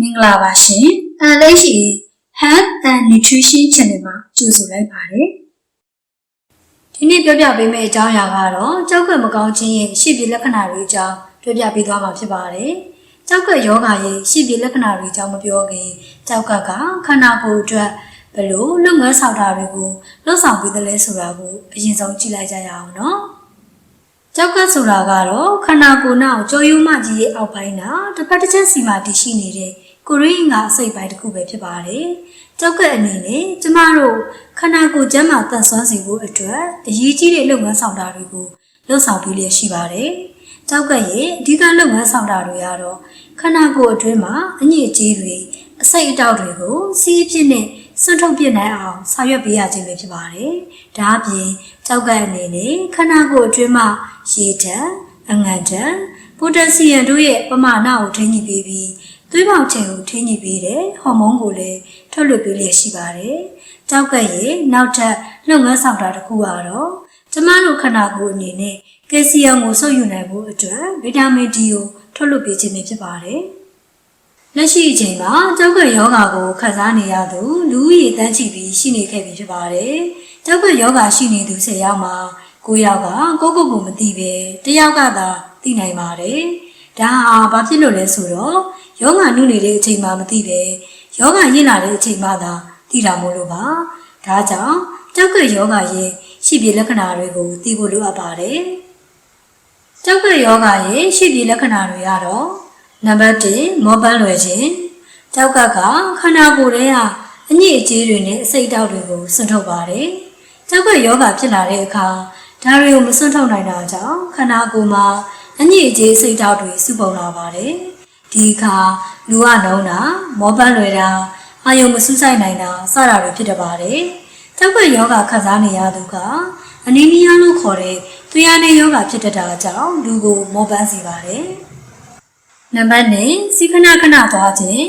မင်္ဂလာပါရှင်။အဲလေးရှိ Health and Nutrition Channel မှာကြိုဆိုလိုက်ပါတယ်။ဒီနေ့ပြောပြပေးမယ့်အကြောင်းအရာကတော့ကြောက်ကမကောင်းခြင်းရဲ့ရှေ့ပြေလက္ခဏာတွေအကြောင်းပြောပြပေးသွားမှာဖြစ်ပါတယ်။ကြောက်ကယောဂရဲ့ရှေ့ပြေလက္ခဏာတွေအကြောင်းမပြောခင်ကြောက်ကကခန္ဓာကိုယ်အတွက်ဘယ်လိုလုပ်ငန်းဆောင်တာတွေကိုလှုပ်ဆောင်ပေးသလဲဆိုတာကိုအရင်ဆုံးကြည့်လိုက်ကြရအောင်နော်။ကြောက်ကဆိုတာကတော့ခန္ဓာကိုယ်နောက်ကြောရိုးမကြီးရဲ့အောက်ပိုင်းနာတစ်ဖက်တစ်ချက်စီမှာတည်ရှိနေတဲ့ ကိုရင်းကအစိတ်ပိုင်းတစ်ခုပဲဖြစ်ပါတယ်။ကြောက်ကအနေနဲ့ကျမတို့ခန္ဓာကိုယ်ကျန်းမာတန်ဆွမ်းစေဖို့အတွက်အရေးကြီးတဲ့လုပ်ငန်းဆောင်တာတွေကိုလှုပ်ဆောင်ပေးလျက်ရှိပါတယ်။ကြောက်ကရဲ့အဓိကလုပ်ငန်းဆောင်တာတွေကတော့ခန္ဓာကိုယ်အတွင်းမှာအညစ်အကြေးတွေအစိတ်အတောက်တွေကိုစီးပြင်းနဲ့စွန့်ထုတ်ပြနိုင်အောင်ဆောင်ရွက်ပေးရခြင်းပဲဖြစ်ပါတယ်။ဒါအပြင်ကြောက်ကအနေနဲ့ခန္ဓာကိုယ်အတွင်းမှာရေဓာတ်အငန်ဓာတ်ပိုတက်ဆီယမ်တို့ရဲ့ပမာဏကိုထိန်းညှိပေးပြီး သွေးပေါင်ချိန်ကိုထိန်းညှိပေးတဲ့ဟော်မုန်းကိုလည်းထုတ်လွှတ်ပေးလျက်ရှိပါတယ်။ကြောက်ကရဲ့နောက်ထပ်လုပ်ငန်းဆောင်တာတစ်ခုကတော့ကျမတို့ခန္ဓာကိုယ်အနေနဲ့ကယ်ဆီယမ်ကိုစုပ်ယူနိုင်ဖို့အတွက်ဗီတာမင် D ကိုထုတ်လွှတ်ပေးခြင်းပဲဖြစ်ပါတယ်။လက်ရှိအချိန်မှာကြောက်ကယောဂါကိုခံစားနေရသူလူဦးရေတန်းချီပြီးရှိနေခဲ့ပြီဖြစ်ပါတယ်။ကြောက်ကယောဂါရှိနေသူ10ယောက်မှာ9ယောက်ကကိုယ့်ကိုယ်ကိုမသိပဲတယောက်ကသာသိနိုင်ပါတယ်။ ဒါဟာဘာဖြစ်လို့လဲဆိုတော့ယောဂနုနေတဲ့အချိန်မှမသိပဲယောဂရင့်လာတဲ့အချိန်မှသာသိတာမို့လို့ပါ။ဒါကြောင့်ကြောက်ကယောဂရဲ့ရှိပြေလက္ခဏာတွေကိုသိဖို့လိုအပ်ပါတယ်။ကြောက်ကယောဂရဲ့ရှိပြေလက္ခဏာတွေကတော့နံပါတ်1မောပန်းလွယ်ခြင်းကြောက်ကကခန္ဓာကိုယ်ထဲကအညစ်အကြေးတွေနဲ့အစိတ်အတောက်တွေကိုဆွန့်ထုတ်ပါတယ်။ကြောက်ကယောဂဖြစ်လာတဲ့အခါဒါတွေကိုမဆွန့်ထုတ်နိုင်တာကြောင့်ခန္ဓာကိုယ်မှာ အညစ်အကြေးစိတ်ဓာတ်တွေစုပုံလာပါတယ်။ဒီအခါလူကနှုံးတာမောပန်းလွယ်တာအာယုံမစူးစိုက်နိုင်တာစတာတွေဖြစ်တတ်ပါတယ်။ကျောက်ကယောဂခံစားနေရသူကအနီမီးယားလို့ခေါ်တဲ့သွေးရတဲ့ယောဂဖြစ်တတ်တာကြောင့်လူကိုမောပန်းစေပါတယ်။နံပါတ်1စီခဏခဏသွားခြင်း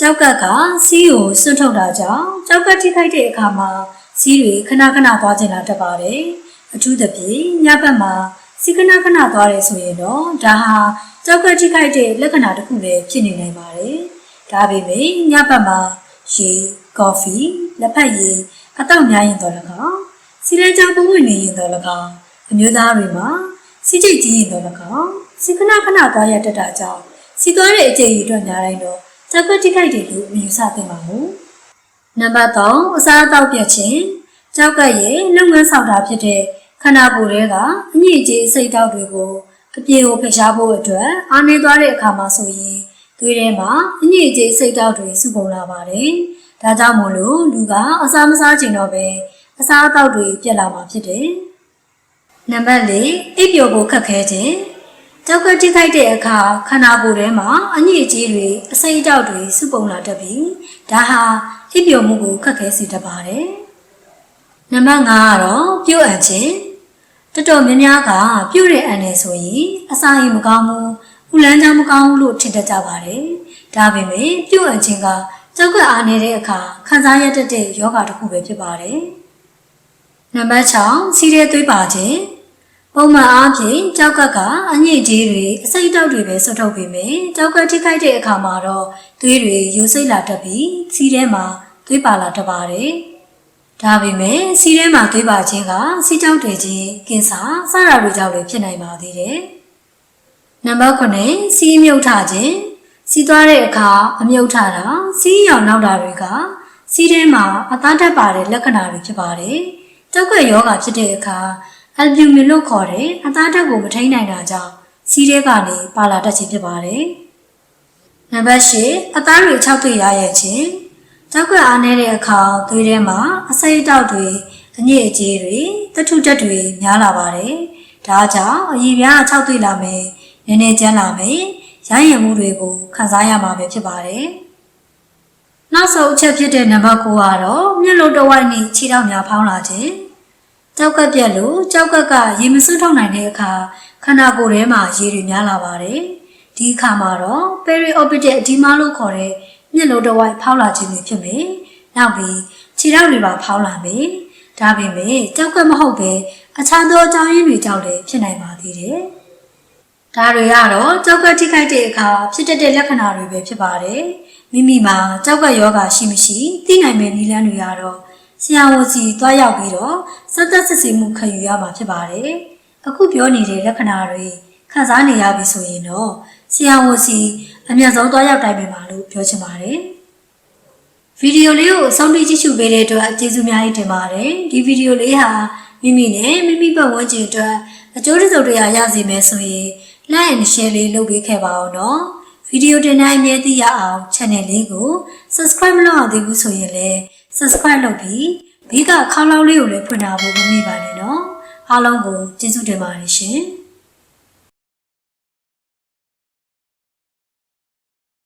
ကြောက်ကကစီးကိုစွန့်ထုတ်တာကြောင့်ကြောက်ကထိခိုက်တဲ့အခါမှာစီးတွေခဏခဏသွားခြင်းလာတတ်ပါတယ်။အထူးသဖြင့်ညဘက်မှာ စီခဏခဏသွားတယ်ဆိုရင်တော့ဒါဟာကြောက်ကထိခိုက်တဲ့လက္ခဏာတစ်ခုလည်းဖြစ်နေနိုင်ပါတယ်။ဒါပေမဲ့ညဘက်မှာရေ၊ကော်ဖီ၊လက်ဖက်ရည်အတောက်များရင်တော့၎င်းစီလဲကြောင်ပုံဝင်နေရင်တော့၎င်းအမျိုးသားတွေမှာစီကြိတ်ကြီးရင်တော့၎င်းစီခဏခဏသွားရတတ်တာကြောင့်စီသွားတဲ့အကျိတ်ကြီးအတွက်များတိုင်းတော့ကြောက်ကထိခိုက်တယ်လို့အယူဆသင့်ပါဘူး။နံပါတ်3အစားအသောက်ပြတ်ခြင်းကြောက်ကရဲ့လုပ်ငန်းဆောင်တာဖြစ်တဲ့ ခန္ဓာကိုယ်ထဲကအညစ်အကြေးအစိတ်တောက်တွေကိုအပြေကိုဖျရှားဖို့အတွက်အားနေသွားတဲ့အခါမှာဆိုရင်သွေးထဲမှာအညစ်အကြေးစိတ်တောက်တွေစုပုံလာပါတယ်။ဒါကြောင့်မို့လို့လူကအစားမစားချင်တော့ပဲအစားအသောက်တွေပြက်လာမှာဖြစ်တယ်။နံပါတ်၄အိပ်ပျော်ဖို့ခက်ခဲခြင်းကြောက်ကတိခိုက်တဲ့အခါခန္ဓာကိုယ်ထဲမှာအညစ်အကြေးတွေအစိတ်အတောက်တွေစုပုံလာတတ်ပြီးဒါဟာအိပ်ပျော်မှုကိုခက်ခဲစေတတ်ပါတယ်။နံပါတ်5ကတော့ပြုတ်အပ်ခြင်း တော်တော်များများကပြုတ်တဲ့အန်နေဆိုရင်အစာရင်မကောင်းဘူးဥလန်းချောင်းမကောင်းဘူးလို့ထင်တတ်ကြပါတယ်။ဒါပေမဲ့ပြုတ်အပ်ခြင်းကကြောက်ကအားနေတဲ့အခါခံစားရတတ်တဲ့ယောဂတစ်ခုပဲဖြစ်ပါတယ်။နံပါတ်6စီးရဲသွေးပါခြင်းပုံမှန်အားဖြင့်ကြောက်ကကအညစ်အကြေးတွေအစိတ်တောက်တွေပဲဆွတ်ထုတ်ပေမယ့်ကြောက်ကထိခိုက်တဲ့အခါမှာတော့သွေးတွေယူစိတ်လာတတ်ပြီးစီးထဲမှာသွေးပါလာတတ်ပါတယ်။ ဒါပေမဲ့စီးထဲမှာသွေးပါခြင်းကစီးကြောက်တွေခြင်းကင်ဆာစတာတွေကြောင့်လည်းဖြစ်နိုင်ပါသေးတယ်။နံပါတ်9စီးမြုပ်ထခြင်းစီးသွားတဲ့အခါအမြုပ်ထတာစီးရောင်နောက်တာတွေကစီးထဲမှာအသားတက်ပါတဲ့လက္ခဏာတွေဖြစ်ပါတယ်။ကြောက်ကယောဂဖြစ်တဲ့အခါအယ်ဘျူမင်လို့ခေါ်တဲ့အသားဓာတ်ကိုမထိန်းနိုင်တာကြောင့်စီးထဲကနေပါလာတတ်ခြင်းဖြစ်ပါတယ်။နံပါတ်၈အသားတွေ၆တွေ့ရရဲ့ခြင်း တောက်ကအားနေတဲ့အခါသွေးထဲမှာအစိတ်အတောက်တွေအညစ်အကြေးတွေတထုတက်တွေများလာပါတယ်။ဒါကြောင့်အရည်ပြား၆တွေ့လာမယ်။နည်းနည်းကျန်းလာမယ်။ရရင်မှုတွေကိုခံစားရမှာပဲဖြစ်ပါတယ်။နောက်ဆုံးအချက်ဖြစ်တဲ့နံပါတ်9ကတော့မျက်လုံးတစ်ဝိုက်နဲ့ခြေထောက်များဖောင်းလာခြင်း။ကြောက်ကပြက်လို့ကြောက်ကကရေမစွန်းထုတ်နိုင်တဲ့အခါခန္ဓာကိုယ်ထဲမှာရေတွေများလာပါတယ်။ဒီအခါမှာတော့ periorbital edema လို့ခေါ်တဲ့ မျက်လုံးတစ်ဝိုက်ဖောက်လာခြင်းတွေဖြစ်မယ်။နောက်ပြီးခြေထောက်တွေပါဖောက်လာမယ်။ဒါပေမဲ့ကြောက်ကမဟုတ်ပဲအခြားသောအကြောင်းရင်းတွေကြောင့်လည်းဖြစ်နိုင်ပါသေးတယ်။ဒါတွေကတော့ကြောက်ကထိခိုက်တဲ့အခါဖြစ်တတ်တဲ့လက္ခဏာတွေပဲဖြစ်ပါတယ်မိမိမှာကြောက်ကယောဂရှိမရှိသိနိုင်မယ့်နည်းလမ်းတွေကတော့ဆရာဝန်စီသွားရောက်ပြီးတော့စက်သက်စစ်ဆေးမှုခံယူရမှာဖြစ်ပါတယ်အခုပြောနေတဲ့လက္ခဏာတွေခံစားနေရပြီဆိုရင်တော့ ဆရာဝန်စီအမြတ်ဆုံးသွားရောက်တိုင်ပင်ပါလို့ပြောချင်ပါတယ်ဗီဒီယိုလေးကိုအဆုံးထိကြည့်ရှုပေးတဲ့အတွက်ကျေးဇူးများကြီးတင်ပါတယ်ဒီဗီဒီယိုလေးဟာမိမိနဲ့မိမိပတ်ဝန်းကျင်အတွက်အကျိုးတစုံတရာရစေမယ်ဆိုရင် like and share လေးလုပ်ပေးခဲ့ပါအောင်နော်ဗီဒီယိုတင်တိုင်းအမြဲတမ်းရအောင် channel လေးကို subscribe မလုပ်အောင်သေးဘူးဆိုရင်လည်း subscribe လုပ်ပြီးဘေးကခေါင်းလောင်းလေးကိုလည်းဖွင့်ထားဖို့မမေ့ပါနဲ့နော်အားလုံးကိုကျေးဇူးတင်ပါတယ်ရှင်